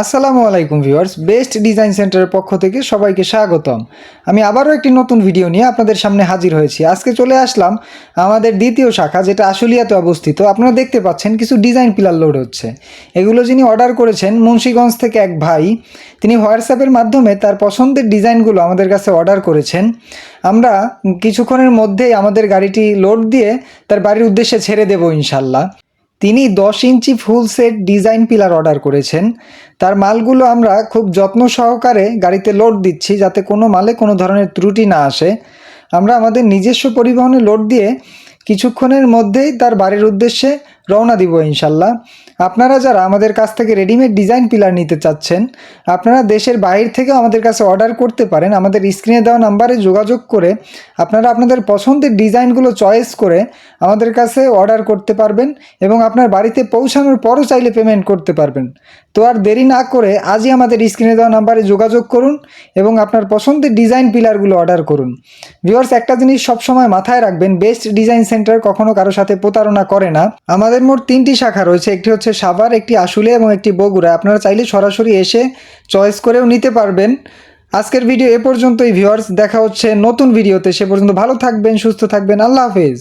আসসালামু আলাইকুম viewers, best design সেন্টারের পক্ষ থেকে সবাইকে স্বাগতম। আমি আবারও একটি নতুন ভিডিও নিয়ে আপনাদের সামনে হাজির হয়েছি। আজকে চলে আসলাম আমাদের দ্বিতীয় শাখা, যেটা আশুলিয়াতে অবস্থিত। আপনারা দেখতে পাচ্ছেন কিছু ডিজাইন পিলার লোড হচ্ছে। এগুলো যিনি অর্ডার করেছেন, মুন্সীগঞ্জ থেকে এক ভাই, তিনি হোয়াটসঅ্যাপের মাধ্যমে তার পছন্দের ডিজাইনগুলো আমাদের কাছে অর্ডার করেছেন। আমরা কিছুক্ষণের মধ্যেই আমাদের গাড়িটি লোড দিয়ে তার বাড়ির উদ্দেশ্যে ছেড়ে দেবো ইনশাল্লাহ। তিনি দশ inch full set design pillar order করেছেন। তার মালগুলো আমরা খুব যত্ন সহকারে গাড়িতে লোড দিচ্ছি যাতে কোনো মালে কোনো ধরনের ত্রুটি না আসে। আমরা আমাদের নিজস্ব পরিবহনে লোড দিয়ে কিছুক্ষণের মধ্যেই তার বাড়ির উদ্দেশ্যে রওনা দিব ইনশাল্লাহ। আপনারা যারা আমাদের কাছ থেকে রেডিমেড ডিজাইন পিলার নিতে চাচ্ছেন, আপনারা দেশের বাইরে থেকেও আমাদের কাছে অর্ডার করতে পারেন। আমাদের স্ক্রিনে দেওয়া নাম্বারে যোগাযোগ করে আপনারা আপনাদের পছন্দের ডিজাইনগুলো চয়েস করে আমাদের কাছে অর্ডার করতে পারবেন এবং আপনার বাড়িতে পৌঁছানোর পরও চাইলে পেমেন্ট করতে পারবেন। তো আর দেরি না করে আজই আমাদের স্ক্রিনে দেওয়া নাম্বারে যোগাযোগ করুন এবং আপনার পছন্দের ডিজাইন পিলারগুলো অর্ডার করুন। ভিউয়ার্স একটা জিনিস সবসময় মাথায় রাখবেন বেস্ট ডিজাইন সেন্টার কখনো কারও সাথে প্রতারণা করে না। আমাদের মোট তিনটি শাখা রয়েছে। একটি হচ্ছে সাভার, একটি আসুলে এবং একটি বগুড়া। আপনারা চাইলে সরাসরি এসে চয়েস করেও নিতে পারবেন। আজকের ভিডিও এ পর্যন্তই ভিউয়ার্স দেখা হচ্ছে নতুন ভিডিওতে সে পর্যন্ত ভালো থাকবেন, সুস্থ থাকবেন। আল্লাহ হাফেজ।